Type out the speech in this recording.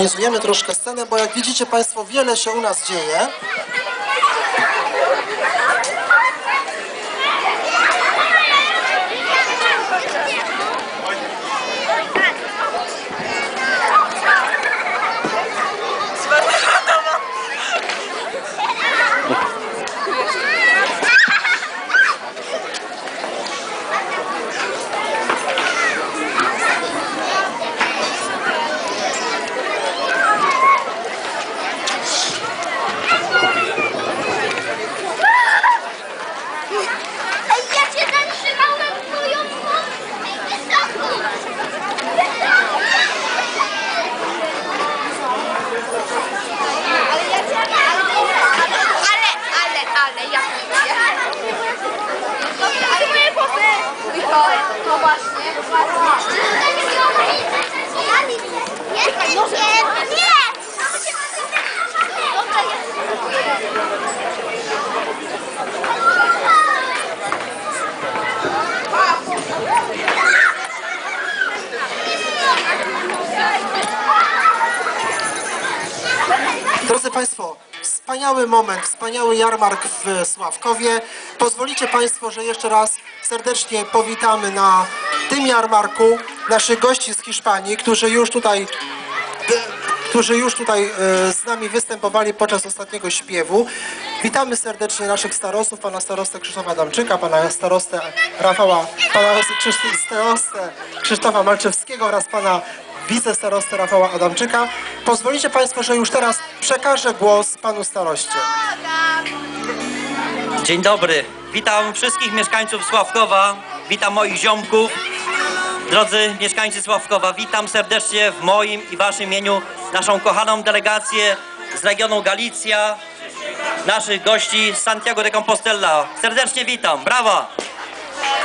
zorganizujemy troszkę scenę, bo jak widzicie Państwo, wiele się u nas dzieje. Drodzy Państwo, wspaniały moment, wspaniały jarmark w Sławkowie. Pozwolicie Państwo, że jeszcze raz serdecznie powitamy na tym jarmarku naszych gości z Hiszpanii, którzy już tutaj którzy już tutaj e, z nami występowali podczas ostatniego śpiewu. Witamy serdecznie naszych starostów, pana starostę Krzysztofa Adamczyka, pana starostę Rafała, pana starostę Krzysztofa Malczewskiego oraz pana wicestarostę Rafała Adamczyka. Pozwolicie Państwo, że już teraz przekażę głos panu staroście. Dzień dobry. Witam wszystkich mieszkańców Sławkowa. Witam moich ziomków. Drodzy mieszkańcy Sławkowa, witam serdecznie w moim i waszym imieniu naszą kochaną delegację z regionu Galicja, naszych gości z Santiago de Compostela. Serdecznie witam. Brawa!